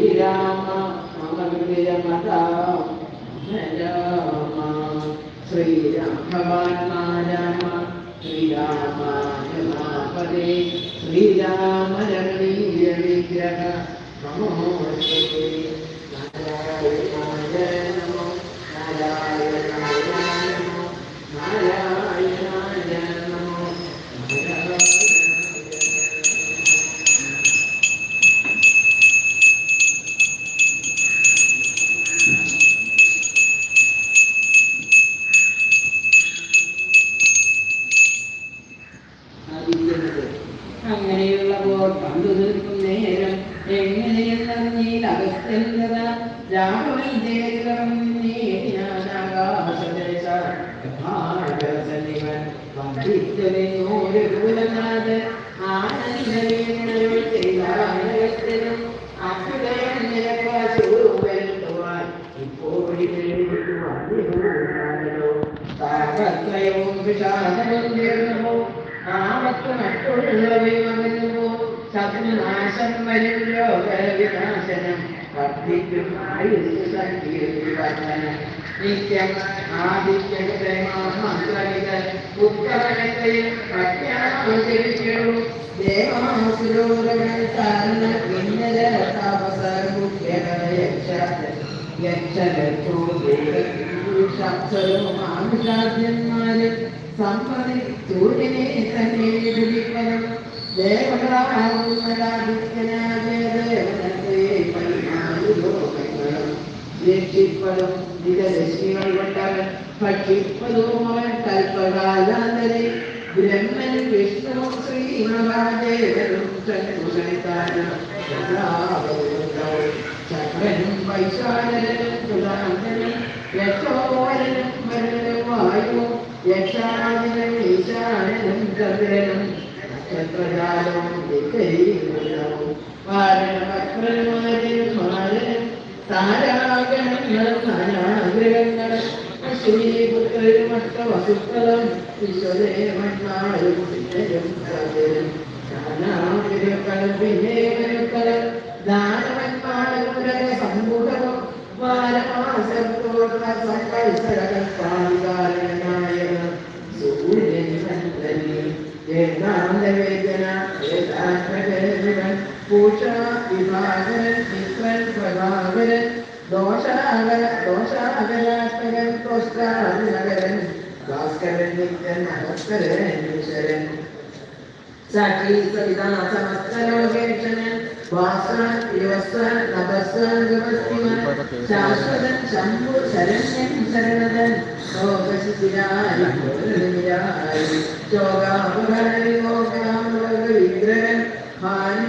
श्रीराम मम प्रियमदा राम श्रीराम भगवान् मा राम श्रीराम रमापदे श्रीराम रमणीय विग्रह नमो ആദിത്യനത് അങ്ങനെയുള്ളപ്പോൾ പണ്ടു നിൽക്കും നേരം എങ്ങനെയെന്നറിഞ്ഞീൽ അഗസ്ത്യന്തത രാഘവൻ ആനന്ദവേണരുൾ ചെയ്ത അനഗസ്ത്യനും താപത്രയവും വിഷാദവും തീർന്നു ആപത്ത് മറ്റുള്ളവയും അകന്നുപോ ശത്രുനാശം വരും ലോകവിനാശനം വർദ്ധിക്കും. ആയുസ് നിത്യം ആദിത്യമാന്ത്രിക ഉത്തരത്തിൽ പ്രജ്ഞാചരിക്കൂ ദേവാസുരോഗങ്ങൾ താരണ കിന്നര താപസ യക്ഷ യക്ഷരമാനുഷാദ്യന്മാര് സമ്പതി സൂര്യനെ തന്നെ വിളിക്കണം രക്ഷിപ്പതും നിരരശ്മികൾ കൊണ്ടവൻ ഭക്ഷിപ്പതും അവൻ കൽപ്പകാലാന്തരെ ബ്രഹ്മൻ വിഷ്ണു ശ്രീ മഹാദേവനും ചന്ദ്രനും ചക്രനും വൈശാലനും യശോവരനും ഭരനും വായു യക്ഷാനനും ഈശാനനും ചന്ദ്രനും നക്ഷത്രജാലവും ദിക്കൈകുലവും വാരണവക്രന്മാരും മാരനും താരാഗണങ്ങളും നാനാഗ്രഹങ്ങളും ശ്രീപുത്രരും അഷ്ട വസുക്കളും വിശ്വദേവന്മാരും സിദ്ധരും സകലരും നാനാഗ്രഹങ്ങളും പിന്നെ മനുക്കളും ദാനവന്മാരുടെ സമ്പൂർണവും பூர்ண சங்கல்பரகபாலிகாரணாய சூரியனிமந்தனி வேதாந்தவேதன வேதாத்மகேந்திரன் பூஷா விபாகரன் சித்ரன் பிரபாகரன் दोषागर दोषागरात्मकं कोष्ठाभिनगरन् भास्करन् नित्यन् नमस्करन् ईश्वरन् साक्षी सविता समस्तलोकेक्षणे வாசன் யோசன் நபசன் விமஸ்திமன் சாஸ்வதன் சம்பு சரண்யன் சரணதன் யோகசிதிராய் பூர்ணிராய் யோகாபரணி யோகாமுலக விக்ரகன் ஹானு